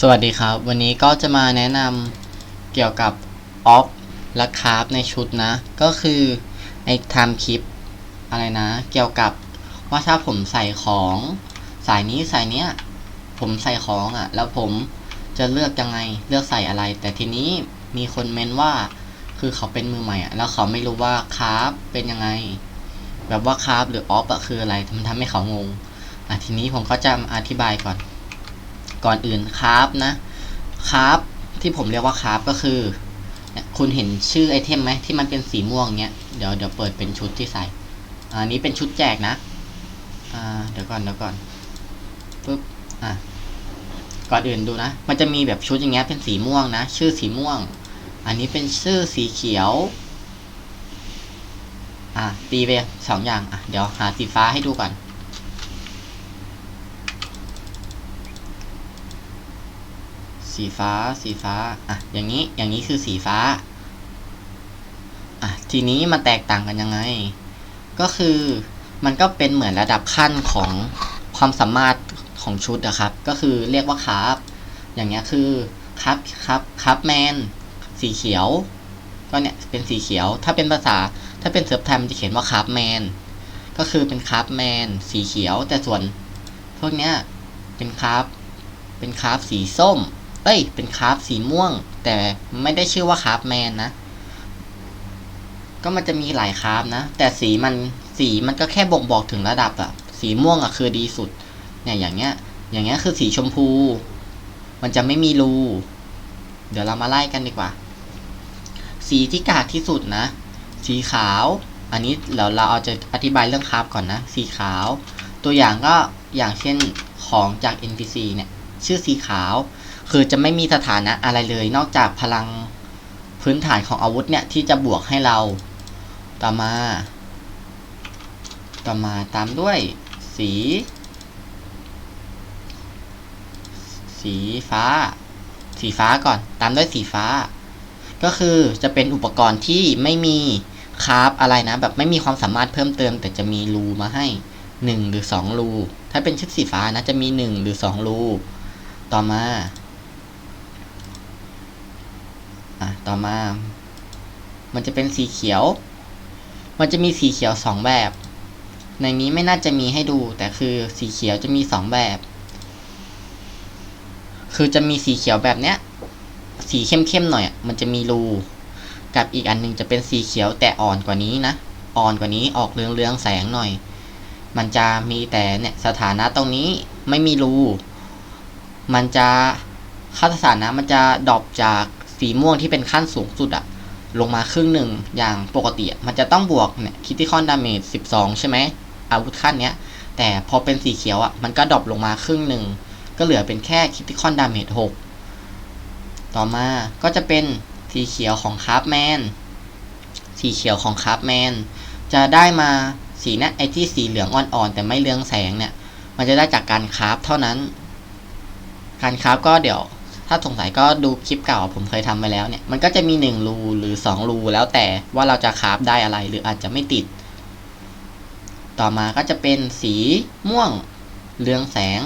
สวัสดีครับ วันนี้ก็จะมาแนะนำเกี่ยวกับออฟและคาราฟในชุดนะ ก็คือไอ้ทำคลิปอะไรนะ เกี่ยวกับว่าถ้าผมใส่ของสายนี้สายเนี้ย ผมใส่ของอะ่ะ แล้วผมจะเลือกยังไงเลือกใส่อะไร แต่ทีนี้มีคนเมนว่าคือเขาเป็นมือใหม่อะ่ะแล้วเขาไม่รู้ว่าคาราฟเป็นยังไง แบบว่าคาราฟหรือออฟอะคืออะไรมันทำให้เขางงอะทีนี้ผมก็จะอธิบายก่อน ก่อนอื่นคราฟนะคราฟที่ผมเรียกว่าคราฟก็คือคุณเห็นชื่อไอเทมไหมที่มันเป็นสีม่วงเนี้ยเดี๋ยวเดี๋ยวเปิดเป็นชุดที่ใส่อันนี้เป็นชุดแจกนะอ่าเดี๋ยวก่อนเดี๋ยวก่อนปึ๊บอะก่อนอื่นดูนะ มันจะมีแบบชุดอย่างเงี้ยเป็นสีม่วงนะ ชื่อสีม่วง อันนี้เป็นชื่อสีเขียว อะตีไปสองอย่างอะเดี๋ยวหาสีฟ้าให้ดูก่อน สีฟ้า สีฟ้า อะ อย่างนี้ อย่างนี้คือสีฟ้า อะ ทีนี้มันแตกต่างกันยังไง ก็คือมันก็เป็นเหมือนระดับขั้นของความสามารถของชุดอะครับ ก็คือเรียกว่าคราฟอย่างเงี้ยคือครับครับครับแมน สีเขียว ก็เนี่ยเป็นสีเขียว ถ้าเป็นภาษา ถ้าเป็นเซิร์ฟไทม์จะเขียนว่าคราฟแมน ก็คือเป็นคราฟแมน สีเขียว แต่ส่วนพวกเนี้ยเป็นคราฟเป็นคราฟสีส้ม เอ้ย เป็นคราฟสีม่วง แต่ไม่ได้ชื่อว่าคราฟแมนนะ ก็มันจะมีหลายคราฟนะ แต่สีมันสีมันก็แค่บ่งบอกถึงระดับอะสีม่วงอะคือดีสุด เนี่ยอย่างเงี้ย อย่างเงี้ยคือสีชมพู มันจะไม่มีรู เดี๋ยวเรามาไล่กันดีกว่า สีที่กากที่สุดนะ สีขาว อันนี้เดี๋ยวเราเอาจะอธิบายเรื่องคราฟก่อนนะ สีขาว ตัวอย่างก็อย่างเช่นของจาก NPC เนี่ย ชื่อสีขาว คือจะไม่มีสถานะอะไรเลย นอกจากพลังพื้นฐานของอาวุธเนี่ยที่จะบวกให้เราต่อมา ต่อมาตามด้วย สี สีฟ้า สีฟ้าก่อนตามด้วยสีฟ้า ก็คือจะเป็นอุปกรณ์ที่ไม่มีคาราฟอะไรนะ แบบไม่มีความสามารถเพิ่มเติม แต่จะมีรูมาให้หนึ่งหรือสองรู ถ้าเป็นชุดสีฟ้านะจะมีหนึ่งหรือสองรู ต่อมา อะต่อมา มันจะเป็นสีเขียว มันจะมีสีเขียวสองแบบ ในนี้ไม่น่าจะมีให้ดู แต่คือสีเขียวจะมีสองแบบ คือจะมีสีเขียวแบบเนี้ย สีเข้มๆหน่อยมันจะมีรูกับอีกอันหนึงจะเป็นสีเขียวแต่อ่อนกว่านี้นะ อ่อนกว่านี้ออกเรืองๆแสงหน่อย มันจะมีแต่เนี่ยสถานะตรงนี้ไม่มีรู มันจะค่าสถานะมันจะดรอปจาก สีม่วงที่เป็นขั้นสูงสุดอะลงมาครึ่งหนึ่งอย่างปกติ มันจะต้องบวกเนี่ยคิติคอนดาเมจสิบสองใช่ไหมอาวุธขั้นเนี้ย แต่พอเป็นสีเขียวอะมันก็ดรอปลงมาครึ่งหนึ่งก็เหลือเป็นแค่คิติคอนดาเมจหกต่อมาก็จะเป็นสีเขียวของคราฟแมนสีเขียวของคราฟแมนจะได้มาสีนี้ยไอที่สีเหลืองอ่อนๆแต่ไม่เรืองแสงเนี่ย มันจะได้จากการคราฟเท่านั้น การคราฟก็เดี๋ยว ถ้าสงสัยก็ดูคลิปเก่าผมเคยทำไปแล้วเนี่ย มันก็จะมีหนึ่งรูหรือสองรูแล้วแต่ว่าเราจะคราฟได้อะไรหรืออาจจะไม่ติด ต่อมาก็จะเป็นสีม่วงเรืองแสง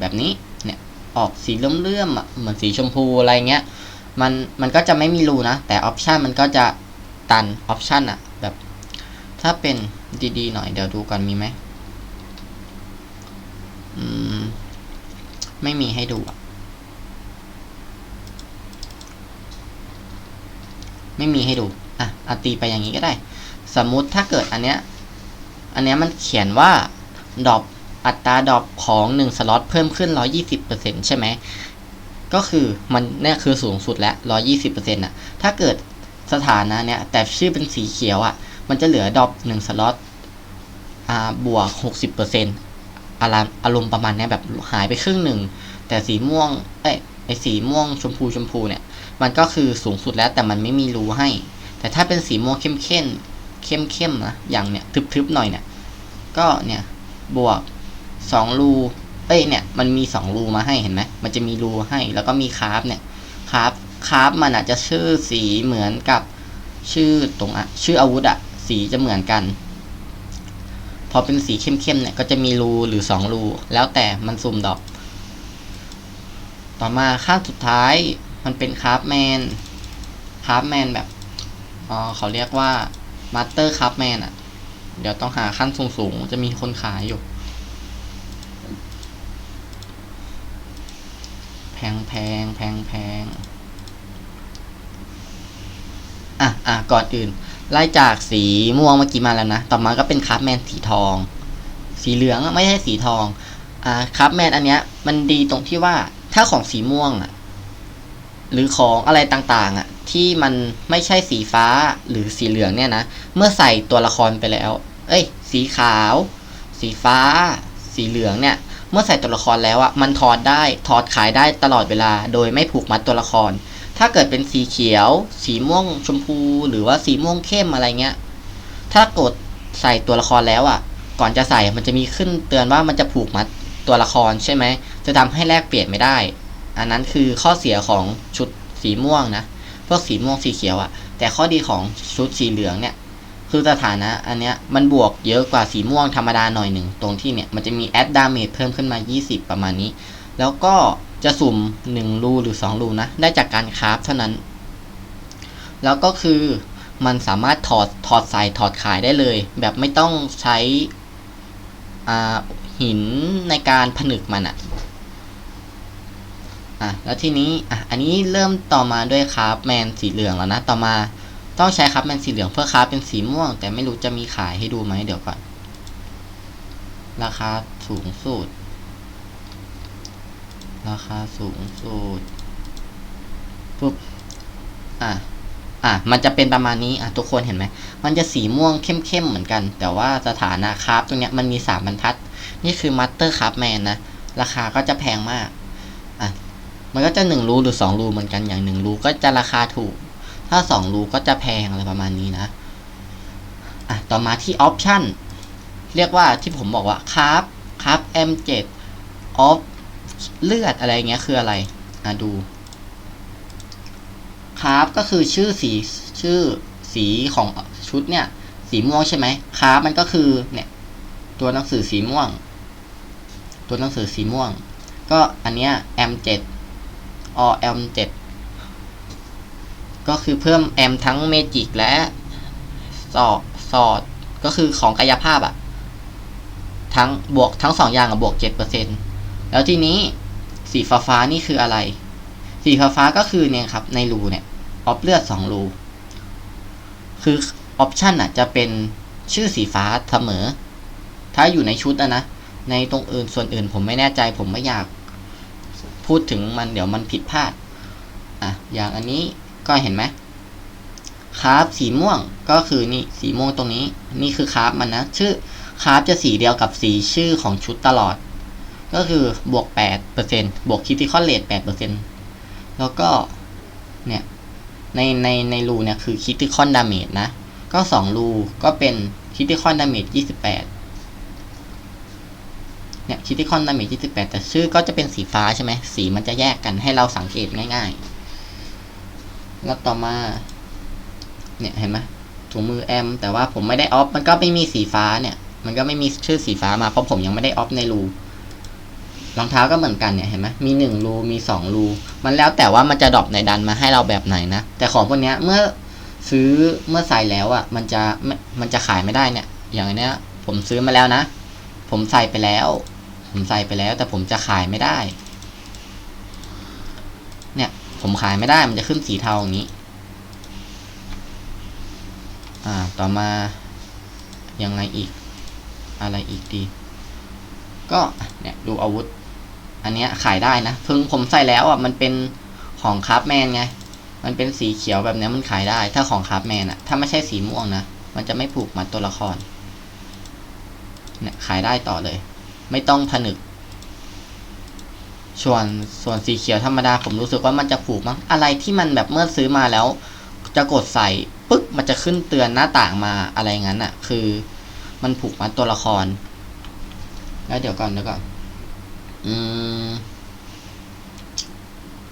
แบบนี้เนี่ยออกสีเลื่อมๆอะเหมือนสีชมพูอะไรเงี้ยมันมันก็จะไม่มีรูนะ แต่ออปชันมันก็จะตันออปชันอะแบบถ้าเป็นดีๆหน่อยเดี๋ยวดูก่อนมีไหมอืม ไม่มีให้ดูอะ ไม่มีให้ดูอะเอาตีไปอย่างนี้ก็ได้ สมมุติถ้าเกิดอันเนี้ยอันเนี้ยมันเขียนว่าดรอปอัตราดรอปของหนึ่งสล็อตเพิ่มขึ้น 120%ใช่ไหมก็คือมันเนี่ยคือสูงสุดแล้ว 120%อะถ้าเกิดสถานะเนี้ยแต่ชื่อเป็นสีเขียวอะ มันจะเหลือดรอปหนึ่งสล็อตอ่าบวก 60%อารมณ์อารมณ์ประมาณเนี้ยแบบหายไปครึ่งหนึ่ง แต่สีม่วงเอ้ยไอสีม่วงชมพูชมพูเนี่ย มันก็คือสูงสุดแล้วแต่มันไม่มีรูให้ แต่ถ้าเป็นสีม่วงเข้มเข้มเข้มเข้มๆนะอย่างเนี่ยทึบๆหน่อยเนี่ยก็เนี่ยบวกสองรูเอ้ยเนี่ยมันมีสองรูมาให้เห็นไหมมันจะมีรูให้แล้วก็มีคราฟเนี่ยคราฟคราฟมันอาจจะชื่อสีเหมือนกับชื่อตรงอะชื่ออาวุธอะสีจะเหมือนกัน พอเป็นสีเข้มๆเนี่ยก็จะมีรูหรือสองรูแล้วแต่มันสุ่มดอก ต่อมาขั้นสุดท้าย มันเป็นคราฟแมนคราฟแมนแบบอ๋อเขาเรียกว่ามาสเตอร์คราฟแมนอะ เดี๋ยวต้องหาขั้นสูงๆ จะมีคนขายอยู่ แพงแพงแพงแพงอะอะก่อนอื่น ไล่จากสีม่วงเมื่อกี้มาแล้วนะ ต่อมาก็เป็นคราฟแมนสีทอง สีเหลืองไม่ใช่สีทองอ่าคราฟแมนอันเนี้ยมันดีตรงที่ว่าถ้าของสีม่วงอะ หรือของอะไรต่างๆอะที่มันไม่ใช่สีฟ้าหรือสีเหลืองเนี่ยนะเมื่อใส่ตัวละครไปแล้ว เอ้ย สีขาว สีฟ้า สีเหลืองเนี่ย เมื่อใส่ตัวละครแล้วอะมันถอดได้ถอดขายได้ตลอดเวลา โดยไม่ผูกมัดตัวละคร ถ้าเกิดเป็นสีเขียว สีม่วงชมพู หรือว่าสีม่วงเข้มอะไรเงี้ยถ้ากดใส่ตัวละครแล้วอะ ก่อนจะใส่มันจะมีขึ้นเตือนว่ามันจะผูกมัดตัวละครใช่ไหมจะทำให้แลกเปลี่ยนไม่ได้ อันนั้นคือข้อเสียของชุดสีม่วงนะพวกสีม่วงสีเขียวอะแต่ข้อดีของชุดสีเหลืองเนี่ยคือสถานะอันเนี้ยมันบวกเยอะกว่าสีม่วงธรรมดาหน่อยหนึ่งตรงที่เนี่ยมันจะมีแอดดาเมจเพิ่มขึ้นมา 20 ประมาณนี้ แล้วก็จะสุ่ม 1 รูหรือ 2 รูนะ ได้จากการคราฟเท่านั้น แล้วก็คือมันสามารถถอดถอดใส่ถอดขายได้เลย แบบไม่ต้องใช้อ่หินในการผนึกมันอะ อะแล้วทีนี้อะอันนี้เริ่มต่อมาด้วยคราฟแมนสีเหลืองแล้วนะต่อมาต้องใช้คราฟแมนสีเหลืองเพื่อคราฟเป็นสีม่วง แต่ไม่รู้จะมีขายให้ดูไหมเดี๋ยวก่อน ราคาสูงสุด ราคาสูงสุดปุ๊บอะอะมันจะเป็นประมาณนี้อะทุกคนเห็นไหมมันจะสีม่วงเข้มๆเหมือนกัน แต่ว่าสถานะคราฟตรงเนี้ยมันมีสามบรรทัด นี่คือมัตเตอร์คราฟแมนนะ ราคาก็จะแพงมาก มันก็จะหนึ่งรูหรือสองรูเหมือนกันอย่างหนึ่งรูก็จะราคาถูก ถ้าสองรูก็จะแพงอะไรประมาณนี้นะอะต่อมาที่ออปชั่นเรียกว่าที่ผมบอกว่าคราฟคราฟ M7 ออฟเลือดอะไรเงี้ยคืออะไรอะดูคราฟก็คือชื่อสีชื่อสีของชุดเนี่ยสีม่วงใช่ไหมคราฟมันก็คือเนี่ยตัวหนังสือสีม่วง ตัวหนังสือสีม่วง ก็อันเนี้ย M7 อ M7 ก็คือเพิ่ม M ทั้งเมจิกและสอดสอดก็คือของกายภาพอะทั้งบวกทั้งสองอย่างอะบวกเจ็ดเปอร์เซ็นแล้วทีนี้สีฟ้าฟ้านี่คืออะไร สีฟ้าฟ้าก็คือเนี่ยครับในรูเนี่ยออฟเลือดสองรูคือออปชันอะจะเป็นชื่อสีฟ้าเสมอ ถ้าอยู่ในชุดอะนะ ในตรงอื่นส่วนอื่นผมไม่แน่ใจผมไม่อยาก พูดถึงมันเดี๋ยวมันผิดพลาดอะอย่างอันนี้ก็เห็นไหมคราฟสีม่วงก็คือนี่สีม่วงตรงนี้ นี่คือคราฟมันนะ ชื่อคราฟจะสีเดียวกับสีชื่อของชุดตลอด ก็คือบวก8%บวกคิติคอลเลต8%แล้วก็เนี่ยในในในรูเนี่ยคือคิติคอนดาเมจนะ ก็สองรูก็เป็นคิติคอนดาเมจ28 เนี่ยคิติคอนดาเมจ28แต่ชื่อก็จะเป็นสีฟ้าใช่ไหมสีมันจะแยกกันให้เราสังเกตง่ายๆ แล้วต่อมา เนี่ยเห็นไหมถุงมือแอม แต่ว่าผมไม่ได้ออฟ มันก็ไม่มีสีฟ้าเนี่ย มันก็ไม่มีชื่อสีฟ้ามาเพราะผมยังไม่ได้ออฟในรูรองเท้าก็เหมือนกันเนี่ยเห็นไหมมีหนึ่งรูมีสองรูมันแล้วแต่ว่ามันจะดรอปในดันมาให้เราแบบไหนนะ แต่ของพวกเนี้ยเมื่อซื้อเมื่อใส่แล้วอะ มันจะมันจะขายไม่ได้เนี่ย อย่างเนี้ย ผมซื้อมาแล้วนะ ผมใส่ไปแล้ว ผมใส่ไปแล้ว แต่ผมจะขายไม่ได้ เนี่ย ผมขายไม่ได้มันจะขึ้นสีเทาอย่างนี้ อ่า ต่อมา ยังไงอีก อะไรอีกดี ก็ เนี่ย ดูอาวุธ อันเนี้ยขายได้นะ เพิ่งผมใส่แล้วอะ มันเป็นของคราฟแมนไง มันเป็นสีเขียวแบบนี้มันขายได้ ถ้าของคราฟแมนอะ ถ้าไม่ใช่สีม่วงนะ มันจะไม่ผูกมัดตัวละคร เนี่ย ขายได้ต่อเลย ไม่ต้องผนึก ส่วนส่วนสีเขียวธรรมดาผมรู้สึกว่ามันจะผูกมั้งอะไรที่มันแบบเมื่อซื้อมาแล้ว จะกดใส่ปึ๊กมันจะขึ้นเตือนหน้าต่างมาอะไรงั้นอะ คือมันผูกมัดตัวละคร แล้วเดี๋ยวก่อนเดี๋ยวก่อนอืม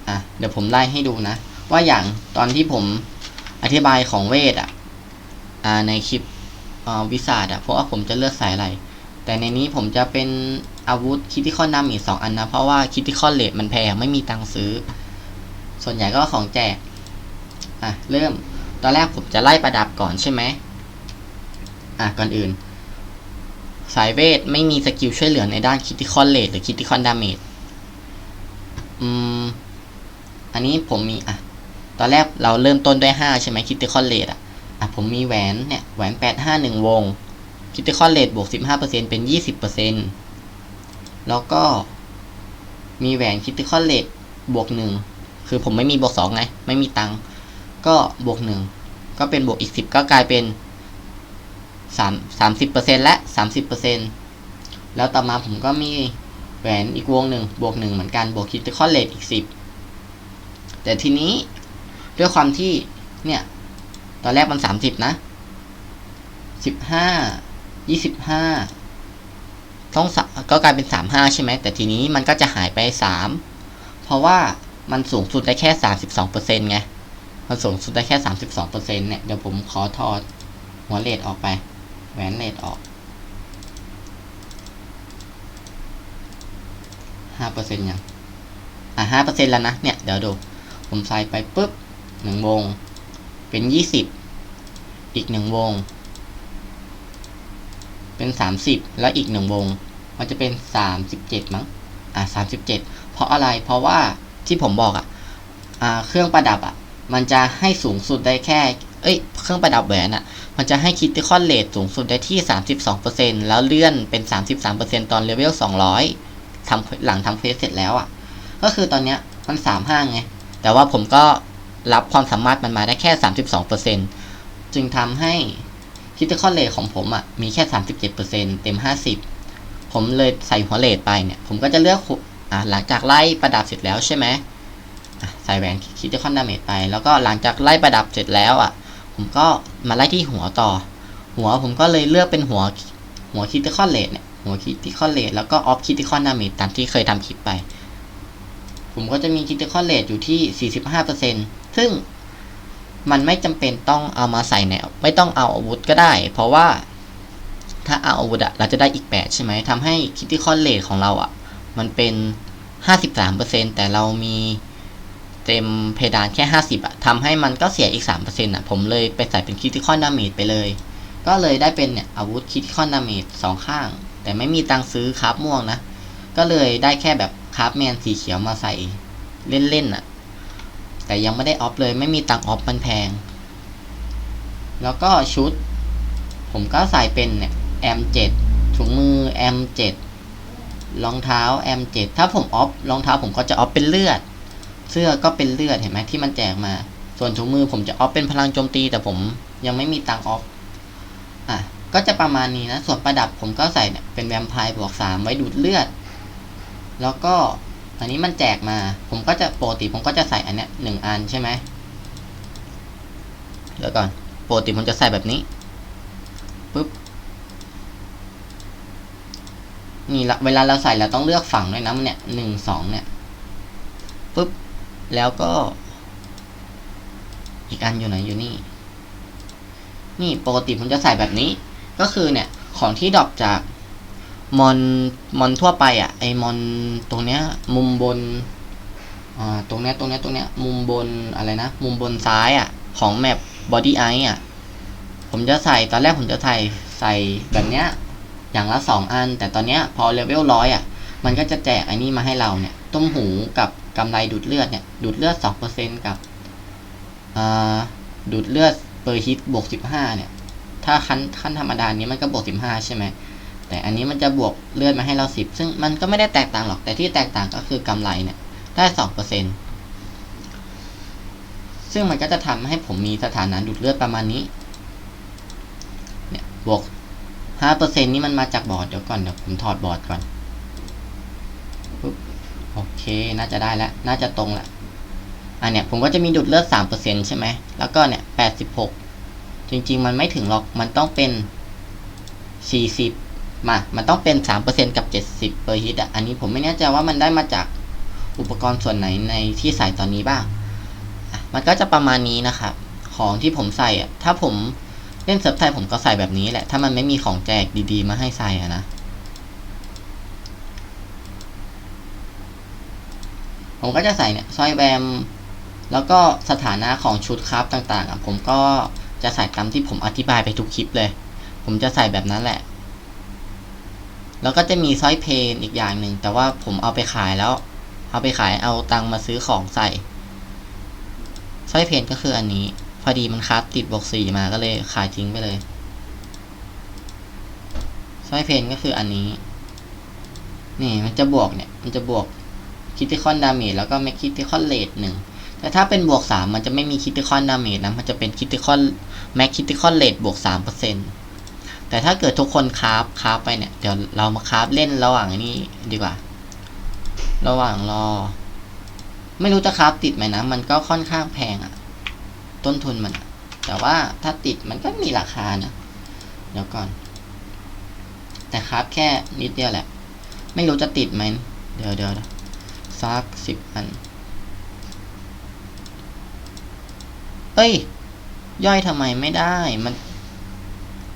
อะเดี๋ยวผมไล่ให้ดูนะ ว่าอย่างตอนที่ผมอธิบายของเวทอะ อ่าในคลิปวิสาดอะเพราะว่าผมจะเลือกสายอะไร แต่ในนี้ผมจะเป็นอาวุธคิติคอนดามีสองอันนะ เพราะว่าคิติคอนเลทมันแพงไม่มีตังค์ซื้อ ส่วนใหญ่ก็ของแจก อะ เริ่ม ตอนแรกผมจะไล่ประดับก่อนใช่ไหม อะ ก่อนอื่น สายเวทไม่มีสกิลช่วยเหลือในด้านคิติคอนเลทหรือคิติคอนดาเมจ อืม อันนี้ผมมี อะ ตอนแรกเราเริ่มต้นด้วยห้าใช่ไหมคิติคอนเลทอะ อะ ผมมีแหวนเนี่ย แหวนแปดห้าหนึ่งวง คิติคอนเลทบวกสิบห้าเปอร์เซ็นเป็นยี่สิบเปอร์เซ็นแล้วก็มีแหวนคิติคอนเลทบวกหนึ่งคือผมไม่มีบวกสองไง ไม่มีตังก็บวกหนึ่งก็เป็นบวกอีกสิบก็กลายเป็นสามสามสิบเปอร์เซ็นและสามสิบเปอร์เซ็นแล้วต่อมาผมก็มีแหวนอีกวงหนึ่งบวกหนึ่งเหมือนกัน บวกคิติคอนเลทอีกสิบแต่ทีนี้ด้วยความที่เนี่ย ตอนแรกมันสามสิบนะสิบห้า ยี่สิบห้าต้องก็กลายเป็นสามห้าใช่ไหมแต่ทีนี้มันก็จะหายไปสามเพราะว่ามันสูงสุดได้แค่สามสิบสองเปอร์เซ็นต์ไงมันสูงสุดได้แค่สามสิบสองเปอร์เซ็นต์เนี่ยเดี๋ยวผมขอถอดหัวเลดออกไป แหวนเลดออกห้าเปอร์เซ็นต์ยังอะห้าเปอร์เซ็นต์แล้วนะเนี่ยเดี๋ยวดูผมใส่ไปปุ๊บหนึ่งวง เป็นยี่สิบอีกหนึ่งวง เป็นสามสิบแล้วอีกหนึ่งวง มันจะเป็นสามสิบเจ็ดมั้ง อะสามสิบเจ็ดเพราะอะไร เพราะว่าที่ผมบอกอะ อ่า เครื่องประดับอะ มันจะให้สูงสุดได้แค่ เอ้ย เครื่องประดับแหวนอะ มันจะให้คิดที่คอนเลทสูงสุดได้ที่สามสิบสองเปอร์เซ็นแล้วเลื่อนเป็นสามสิบสามเปอร์เซ็นตอนเลเวลสองร้อยทำหลังทำเควสเสร็จแล้วอะ ก็คือตอนเนี้ยมันสามห้าไง แต่ว่าผมก็รับความสามารถมันมาได้แค่สามสิบสองเปอร์เซ็นจึงทำให้ คิดที่คอนเลทของผมอะมีแค่สามสิบเจ็ดเปอร์เซ็นเต็มห้าสิบผมเลยใส่หัวเลทไปเนี่ย ผมก็จะเลือกอ่าหลังจากไล่ประดับเสร็จแล้วใช่ไหมใส่แหวนคิดที่คอนดาเมจไป แล้วก็หลังจากไล่ประดับเสร็จแล้วอะ ผมก็มาไล่ที่หัวต่อ หัวผมก็เลยเลือกเป็นหัวหัวคิดที่คอนเลทเนี่ยหัวคิดที่คอนเลทแล้วก็ออฟคิดที่คอนดาเมจตามที่เคยทำคลิปไป ผมก็จะมีคิดที่คอนเลทอยู่ที่ 45%ซึ่ง มันไม่จำเป็นต้องเอามาใส่ในไม่ต้องเอาอาวุธก็ได้ เพราะว่าถ้าเอาอาวุธอะเราจะได้อีก 8 ใช่ไหมทำให้คิดที่คอนเลทของเราอะมันเป็น 53%แต่เรามีเต็มเพดานแค่ 50อะทำให้มันก็เสียอีก 3%อะผมเลยไปใส่เป็นคิดที่คอนดาเมจไปเลย ก็เลยได้เป็นเนี่ยอาวุธคิดที่คอนดาเมจสองข้าง แต่ไม่มีตังซื้อคราฟม่วงนะ ก็เลยได้แค่แบบคราฟแมนสีเขียวมาใส่เล่นๆน่ะ แต่ยังไม่ได้ออฟเลยไม่มีตังออฟมันแพง แล้วก็ชุด ผมก็ใส่เป็นเนี่ย M7 ถุงมือ M7 รองเท้า M7 ถ้าผมออฟรองเท้าผมก็จะออฟเป็นเลือด เสื้อก็เป็นเลือดเห็นไหมที่มันแจกมา ส่วนถุงมือผมจะออฟเป็นพลังโจมตี แต่ผมยังไม่มีตังออฟอะก็จะประมาณนี้นะ ส่วนประดับผมก็ใส่เนี่ยเป็นแวมไพร์บวกสามไว้ดูดเลือด แล้วก็ อันนี้มันแจกมา ผมก็จะปกติผมก็จะใส่อันเนี้ยหนึ่งอันใช่ไหมเดี๋ยวก่อนปกติผมจะใส่แบบนี้ปุ๊บนี่ละเวลาเราใส่เราต้องเลือกฝั่งด้วยนะมันเนี่ยหนึ่งสองเนี่ยปุ๊บแล้วก็ อีกอันอยู่ไหนอยู่นี่ นี่ปกติผมจะใส่แบบนี้ ก็คือเนี่ยของที่ดรอปจาก มอนมอนทั่วไปอะไอมอนตรงเนี้ย มุมบนอ่าตรงเนี้ยตรงเนี้ยตรงเนี้ยมุมบนอะไรนะ มุมบนซ้ายอะ ของแมปบอดี้ไออะ ผมจะใส่ตอนแรกผมจะใส่ใส่แบบเนี้ย อย่างละสองอัน แต่ตอนเนี้ยพอเลเวลร้อยอะ มันก็จะแจกไอ้นี่มาให้เราเนี่ย ต้มหูกับกำไรดูดเลือดเนี่ย ดูดเลือดสองเปอร์เซ็นกับอ่าดูดเลือดเปอร์ฮิตบวกสิบห้าเนี่ย ถ้าขั้นขั้นธรรมดานี้มันก็บวกสิบห้าใช่ไหม แต่อันนี้มันจะบวกเลือดมาให้เราสิบซึ่งมันก็ไม่ได้แตกต่างหรอก แต่ที่แตกต่างก็คือกำไรเนี่ยได้สองเปอร์เซ็นซึ่งมันก็จะทำให้ผมมีสถานะดูดเลือดประมาณนี้เนี่ยบวกห้าเปอร์เซ็นนี่มันมาจากบอร์ดเดี๋ยวก่อนเดี๋ยวผมถอดบอร์ดก่อนปุ๊บโอเคน่าจะได้แล้วน่าจะตรงละอันเนี้ยผมก็จะมีดูดเลือดสามเปอร์เซ็นใช่ไหมแล้วก็เนี่ยแปดสิบหกจริงๆ มันไม่ถึงหรอกมันต้องเป็นสี่สิบ มา มันต้องเป็น 3%กับ 70 per hit อะ อันนี้ผมไม่แน่ใจว่ามันได้มาจากอุปกรณ์ส่วนไหนในที่ใส่ตอนนี้บ้าง มันก็จะประมาณนี้นะครับ ของที่ผมใส่อะ ถ้าผมเล่นเซิร์ฟไทยผมก็ใส่แบบนี้แหละ ถ้ามันไม่มีของแจกดีๆ มาให้ใส่อะนะ ผมก็จะใส่เนี่ยสร้อยแวม แล้วก็สถานะของชุดครับต่างๆอะ ผมก็จะใส่ตามที่ผมอธิบายไปทุกคลิปเลย ผมจะใส่แบบนั้นแหละ แล้วก็จะมีสร้อยเพนอีกอย่างหนึ่ง แต่ว่าผมเอาไปขายแล้ว เอาไปขายเอาตังค์มาซื้อของใส่สร้อยเพนก็คืออันนี้ พอดีมันคราฟติดบวกสี่มาก็เลยขายทิ้งไปเลยสร้อยเพนก็คืออันนี้ นี่มันจะบวกเนี่ย มันจะบวกคิติคอนดาเมจแล้วก็ไม่คิติคอนเลทหนึ่งแต่ถ้าเป็นบวกสามมันจะไม่มีคิติคอนดาเมจนะ มันจะเป็นคิติคอนแม็กคิติคอนเลทบวกสามเปอร์เซ็นต์ แต่ถ้าเกิดทุกคนคราฟคราฟไปเนี่ย เดี๋ยวเรามาคราฟเล่นระหว่างนี้ดีกว่า ระหว่างรอ ไม่รู้จะคราฟติดไหมนะ มันก็ค่อนข้างแพงอะต้นทุนมัน แต่ว่าถ้าติดมันก็มีราคานะเดี๋ยวก่อน แต่คราฟแค่นิดเดียวแหละ ไม่รู้จะติดไหม เดี๋ยวเดี๋ยวสักสิบอัน เอ้ย ย่อยทำไมไม่ได้ มัน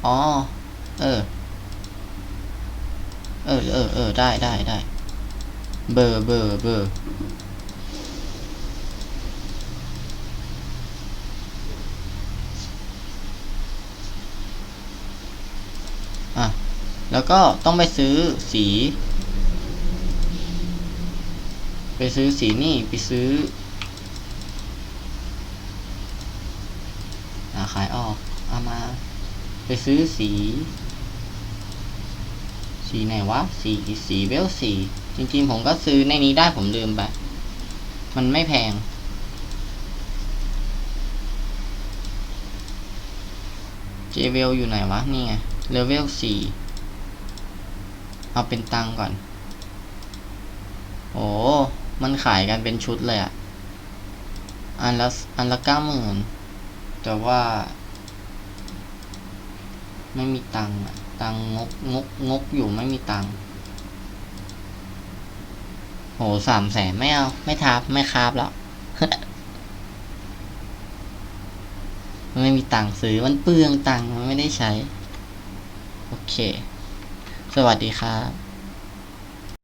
อ๋อ เออ เออ เออ เออ ได้ได้ได้ เบอร์เบอร์เบอร์อะ แล้วก็ต้องไปซื้อสี ไปซื้อสีนี่ไปซื้ออขายออก เอามา ไปซื้อสี สีไหนวะ สีสีเวลสีจริงๆผมก็ซื้อในนี้ได้ผมลืมไป มันไม่แพง เจเวลอยู่ไหนวะ นี่ไงเลเวลสี่เอาเป็นตังก่อน โอ้ มันขายกันเป็นชุดเลยอะอันละอันละเก้าหมื่นแต่ว่า ไม่มีตังค์อะ ตังงกงกงกอยู่ไม่มีตังโหสามแสนไม่เอา ไม่ทับไม่คาบแล้ว ไม่มีตังซื้อมันเปลืองตังมันไม่ได้ใช้ โอเค สวัสดีครับ